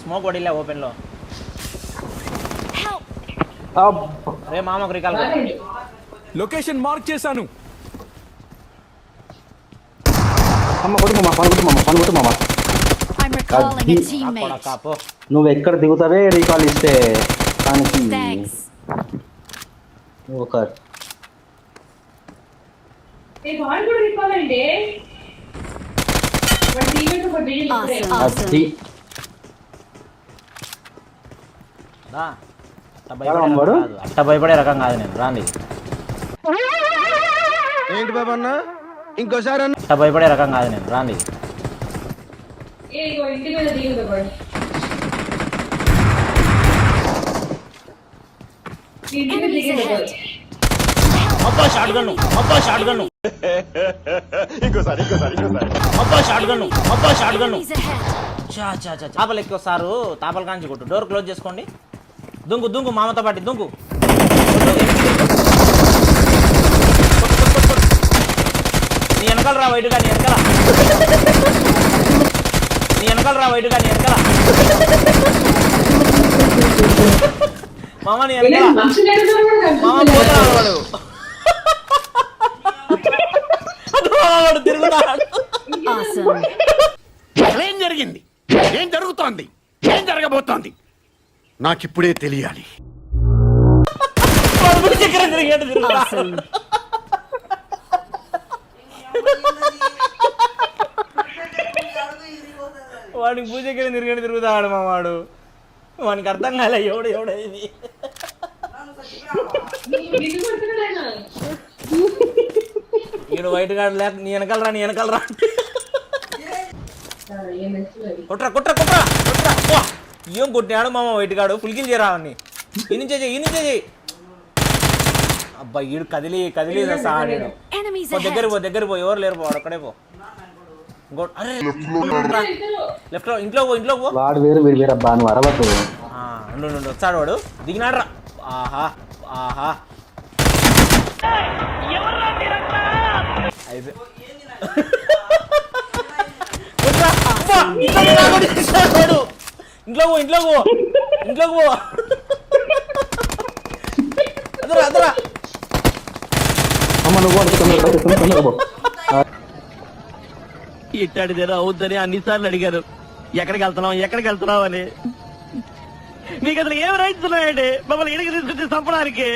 Smoke పడిలే ఓపెన్లో Help! అబ్బ. రే మామకు రికాల్ రాలేదు. లొకేషన్ మార్క్ చేశాను. అమ్మ కొట్టు మామ పని కొట్టు మామ పని కొట్టు మామ. నువ్వు ఎక్కడ దిగుతావే రీకాల్ ఇస్తే దానికి ఒక ఏ వాడు కూడా రికాలండి వాడు అది అట్ట భయపడే? రకం కాదు. నేను. రాండి. ఏంటి బాబు అన్న ఇంకోసారి అన్న. అట్ట భయపడే రకం కాదు నేను. ఇగో ఇంటి మీద అబ్బా షాట్ గన్ను. అబ్బా షాట్ గన్ను. అబ్బా షాట్ గన్ను. అబ్బా షాట్ గన్ను. Enemies ahead. చా చా చా తాపలు ఎక్కువ సారు తాపల కాంచి కొట్టు. డోర్ క్లోజ్ చేసుకోండి. దుంకు దుంకు మామతో పాటి దుంకు. నీ వెనకాల రా వైటుగా నీ వెనకాల. నీ వెనకాల రా వైటుగా నీ వెనకాల. మామ నీ వెనకాల. మామ. పోతున్నాడు వాడు. తిరుగుతున్నాడు Awesome. ఏం జరిగింది? ఏం జరుగుతోంది? ఏం జరగబోతోంది? నాకిప్పుడే తెలియాలి. వాడికి పూజ కింద తిరిగి తిరుగుతాడు మా వాడు. వానికి అర్థం కాలే ఎవడు ఎవడు ఈడు వైట్ గార్డ్ లేక నీ వెనకాల రా నీ వెనకాల రా ఆ, ఏం మెస్సులు. కుట్రా కుట్రా కుట్రా. కుట్రా! ఏం కొట్టినాడు మామ వైట్ గాడు? ఫుల్ కిల్ చేయరా వాడిని? ఈ నుంచే చేయి ఈ నుంచే చేయి. అబ్బా ఈడు కదిలి కదిలి సాడు Enemies పో దగ్గర. పో దగ్గర పో ఎవరు లేరు పో వాడు ఒక్కడే పో. ఇంకో అరే. లెఫ్ట్లో ఇంట్లో పో ఇంట్లో పో. వాడు వేరు వీడు వేరు. అబ్బా నువ్వు అరవద్దు వస్తాడు వాడు. దిగినాడు రా ఆహా. ఆహా అయిపోయి కొట్రా. అబ్బా, ఇంట్లోకి రా కొట్టి తీస్తాడు వాడు. ఇంట్లో పో ఇంట్లో పో. పో. అదరా అదరా. అమ్మ నువ్వు ఇట్టాడిదేదో అవుద్దని అన్నిసార్లు అడిగారు. ఎక్కడికి వెళ్తున్నావు ఎక్కడికి వెళ్తున్నావు అని. మీకు అసలు ఏం రైట్స్ ఉన్నాయండి మమ్మల్ని ఇడికి తీసుకొచ్చి చంపడానికి.